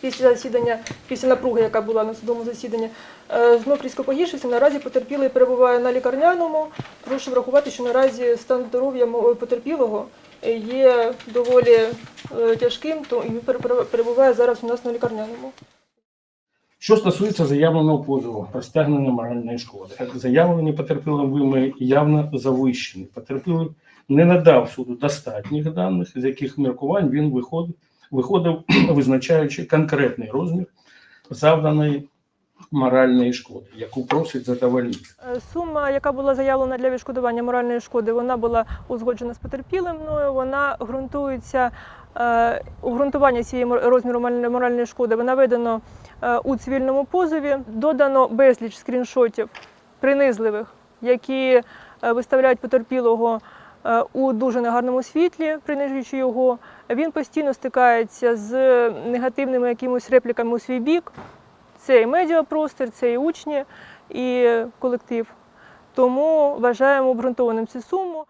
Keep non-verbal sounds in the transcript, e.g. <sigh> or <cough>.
після засідання, після напруги, яка була на судовому засіданні, е, знов різко погіршився. Наразі потерпілий перебуває на лікарняному. Прошу врахувати, що наразі стан здоров'я потерпілого є доволі е, тяжким, то він перебуває зараз у нас на лікарняному. Що стосується заявленого позову про стягнення моральної шкоди, заявлені потерпілим вимоги явно завищені. Потерпілий не надав суду достатніх даних, з яких міркувань він виходив, виходив <clears throat> визначаючи конкретний розмір завданої моральної шкоди, яку просить задовольнити. Е, Сума, яка була заявлена для відшкодування моральної шкоди, вона була узгоджена з потерпілим мною. Вона ґрунтується е, обґрунтування цієї розміру моральної- шкоди. Вона видано е, у цивільному позові. Додано безліч скріншотів принизливих, які е, виставляють потерпілого е, у дуже негарному світлі, принижуючи його. Він постійно стикається з негативними якимось репліками у свій бік. Це і медіапростір, це і учні, і колектив. Тому вважаємо обґрунтованим цю суму.